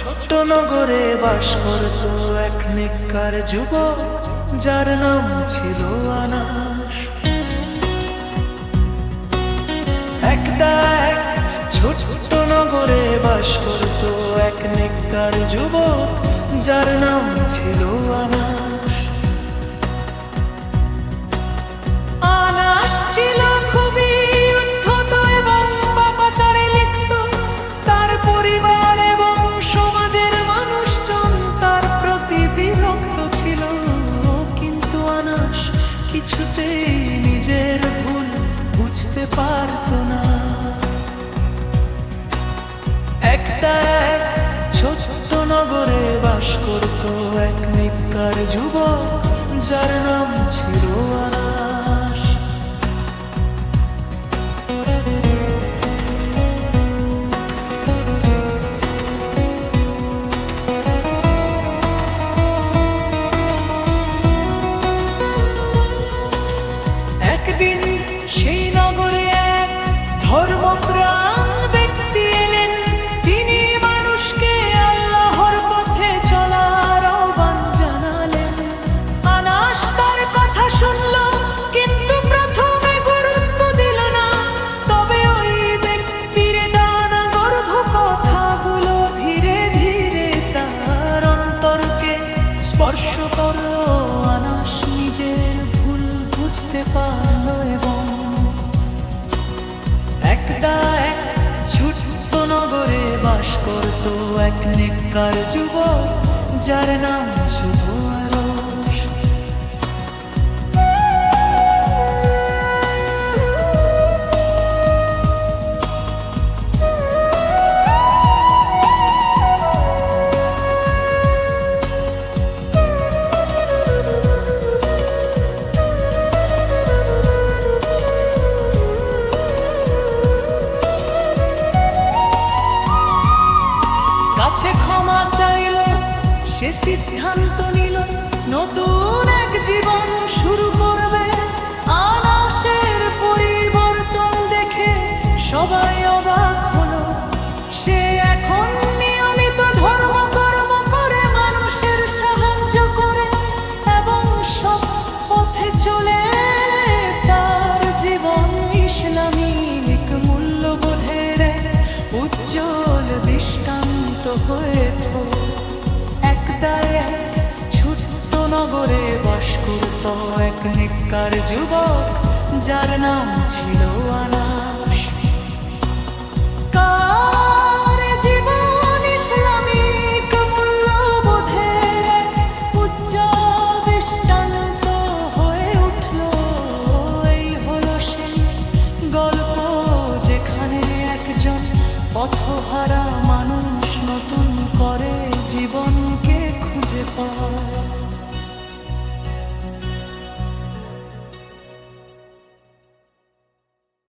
ছোট্ট নগরে বাস করত এক নিকার যুবক, যার নাম ছিল আনাস। একদা এক ছোট্ট নগরে বাস করত এক নিকার যুবক, যার নাম ছিল আনাস। বুঝতে পারত না। একটা ছোট নগরে বাস করত এক নিকার যুবক, যার নাম ছিল আনাস বুঝতে পারল এবং একটা এক ছোট্ট নগরে বাস করত এক নেককার যুবক যার নাম শুভ কাছে ক্ষমা চাইল সে সিদ্ধান্ত নিল নতুন দৃষ্টান্ত হয়ে ছোট্ট নগরে এক যুবক যার নাম ছিল আনাস। কার star.